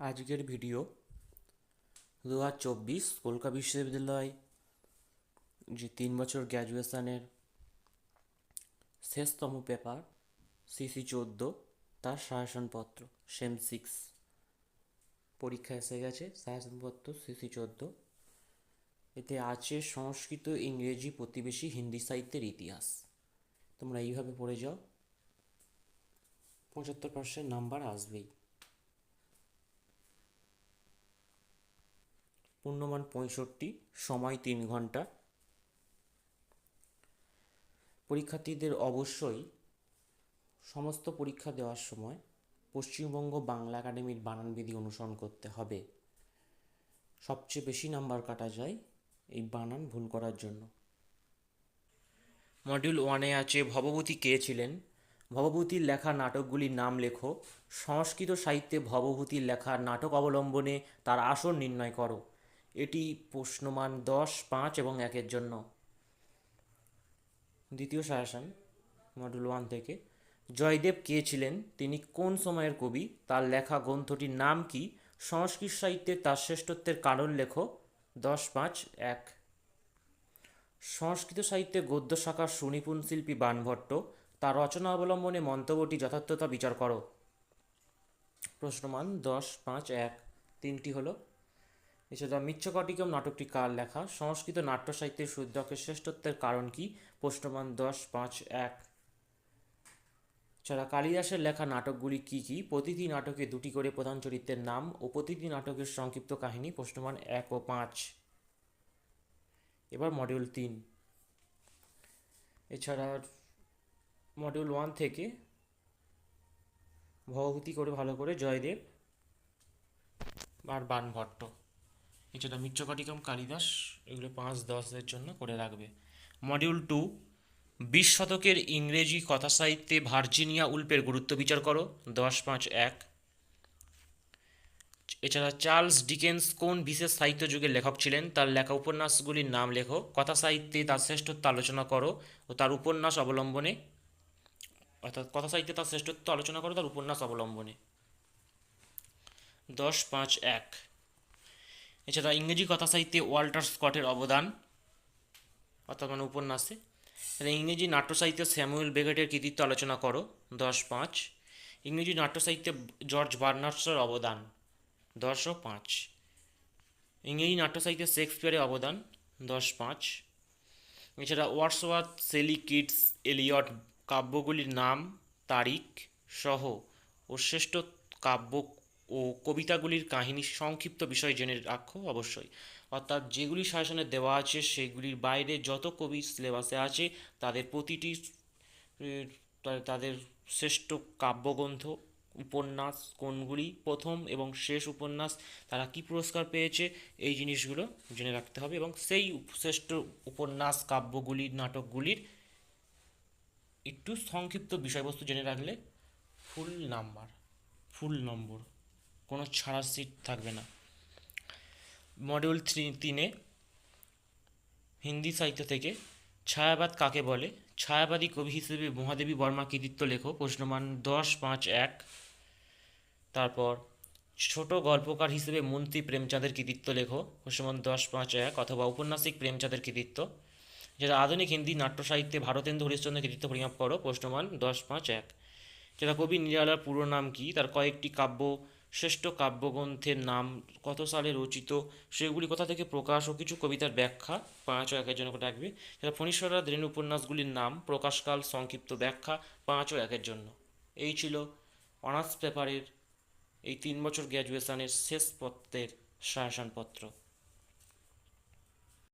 আজকের ভিডিও দু হাজার চব্বিশ কলকাতা বিশ্ববিদ্যালয়, যে তিন বছর গ্র্যাজুয়েশনের শেষতম পেপার সিসি চোদ্দ, তার সাজেশনপত্র সেম সিক্স পরীক্ষা এসে গেছে সাজেশনপত্র সিসি চোদ্দ। এতে আছে সংস্কৃত, ইংরেজি, প্রতিবেশী হিন্দি সাহিত্যের ইতিহাস। তোমরা এইভাবে পড়ে যাও। পঁচাত্তর পার্সেন্ট নাম্বার আসবেই। পূর্ণমান পঁয়ষট্টি, সময় তিন ঘণ্টা। পরীক্ষার্থীদের অবশ্যই সমস্ত পরীক্ষা দেওয়ার সময় পশ্চিমবঙ্গ বাংলা একাডেমির বানানবিধি অনুসরণ করতে হবে। সবচেয়ে বেশি নাম্বার কাটা যায় এই বানান ভুল করার জন্য। মডিউল ওয়ানে আছে, ভবভূতি কে ছিলেন? ভবভূতির লেখা নাটকগুলির নাম লেখো। সংস্কৃত সাহিত্যে ভবভূতির লেখা নাটক অবলম্বনে তার আসন নির্ণয় করো। এটি প্রশ্নমান দশ, পাঁচ এবং একের জন্য। দ্বিতীয় সাজেশন মডুল ওয়ান থেকে। জয়দেব কে ছিলেন? তিনি কোন সময়ের কবি? তার লেখা গ্রন্থটির নাম কি? সংস্কৃত সাহিত্যে তার শ্রেষ্ঠত্বের কারণ লেখো। দশ, পাঁচ, এক। সংস্কৃত সাহিত্যে গদ্য শাখার সুনিপুণ শিল্পী বাণভট্ট তার রচনা অবলম্বনে মন্তব্যটি যথার্থতা বিচার করো। প্রশ্নমান দশ, পাঁচ, এক। তিনটি হলো এছাড়া মিচ্ছকটিকম নাটকটি কার লেখা? সংস্কৃত নাট্য সাহিত্যের শুদ্ধকের শ্রেষ্ঠত্বের কারণ কি? প্রশ্নমান দশ, পাঁচ, এক। এছাড়া কালিদাসের লেখা নাটকগুলি কি কি? প্রতিটি নাটকে দুটি করে প্রধান চরিত্রের নাম ও প্রতিটি নাটকের সংক্ষিপ্ত কাহিনী প্রশ্নমান এক ও পাঁচ। এবার মডিউল তিন। এছাড়া মডিউল ওয়ান থেকে ভবভূতি করে ভালো করে জয়দেব আর বাণভট্ট এছাড়া মিত্রকটিকম কালিদাস এগুলো পাঁচ দশের জন্য করে রাখবে। মডিউল টু বিশ শতকের ইংরেজি কথা সাহিত্যে ভার্জিনিয়া উল্পের গুরুত্ব বিচার করো, দশ পাঁচ এক। এছাড়া চার্লস ডিকেন্স কোন বিশেষ সাহিত্য যুগের লেখক ছিলেন? তার লেখা উপন্যাসগুলির নাম লেখো, কথা সাহিত্যে তার শ্রেষ্ঠত্ব আলোচনা করো ও তার উপন্যাস অবলম্বনে, অর্থাৎ কথা সাহিত্যে তার শ্রেষ্ঠত্ব আলোচনা করো, তার উপন্যাস অবলম্বনে। দশ পাঁচ এক। এছাড়া ইংরেজি কথা সাহিত্যে ওয়াল্টার স্কটের অবদান, অর্থাৎ মানে উপন্যাসে। ইংরেজি নাট্য সাহিত্যে স্যামুয়েল বেগেটের কৃতিত্ব আলোচনা করো, দশ পাঁচ। ইংরেজি নাট্য সাহিত্যে জর্জ বার্নার্সের অবদান, দশ ও পাঁচ। ইংরেজি নাট্য সাহিত্যে শেক্সপিয়ারের অবদান, দশ পাঁচ। এছাড়া ওয়ার্সওয়ার্থ সেলি কিডস এলিয়ট কাব্যগুলির নাম, তারিখ সহ ও শ্রেষ্ঠ কাব্য ও কবিতাগুলির কাহিনী সংক্ষিপ্ত বিষয় জেনে রাখো অবশ্যই। অর্থাৎ যেগুলি শাসনে দেওয়া আছে, সেগুলির বাইরে যত কবি সিলেবাসে আছে, তাদের প্রতিটি তাদের শ্রেষ্ঠ কাব্যগ্রন্থ, উপন্যাস কোনগুলি, প্রথম এবং শেষ উপন্যাস, তারা কি পুরস্কার পেয়েছে, এই জিনিসগুলো জেনে রাখতে হবে এবং সেই শ্রেষ্ঠ উপন্যাস কাব্যগুলির নাটকগুলির একটু সংক্ষিপ্ত বিষয়বস্তু জেনে রাখলে ফুল নাম্বার, ফুল নম্বর। কোনো ছাড়ার সিট থাকবে না। মডিউল থ্রি তিনে হিন্দি সাহিত্য থেকে ছায়াবাদ কাকে বলে? ছায়াবাদী কবি হিসেবে মহাদেবী বর্মা কৃতিত্ব লেখো প্রশ্নমান দশ, পাঁচ, এক। তারপর ছোট গল্পকার হিসেবে মন্ত্রী প্রেমচাঁদের কৃতিত্ব লেখো প্রশ্নমান দশ, পাঁচ, এক, অথবা ঔপন্যাসিক প্রেমচাঁদের কৃতিত্ব। যেটা আধুনিক হিন্দি নাট্য সাহিত্যে ভারতেন্দু হরিশ্চন্দ্রের কৃতিত্ব পরিমাপ করো প্রশ্নমান দশ, পাঁচ, এক। যেটা কবি নিরালার পুরো নাম কি? তার কয়েকটি কাব্য শ্রেষ্ঠ কাব্যগ্রন্থের নাম কত সালে রচিত, সেগুলি কোথা থেকে প্রকাশ ও কিছু কবিতার ব্যাখ্যা? পাঁচ ও একের জন্য ডাকবে সেটা ফণীশ্বরা দ্রেন উপন্যাসগুলির নাম, প্রকাশকাল, সংক্ষিপ্ত ব্যাখ্যা, পাঁচ ও একের জন্য। এই ছিল অনার্স পেপারের এই তিন বছর গ্র্যাজুয়েশনের শেষ পত্রের সায়াসনপত্র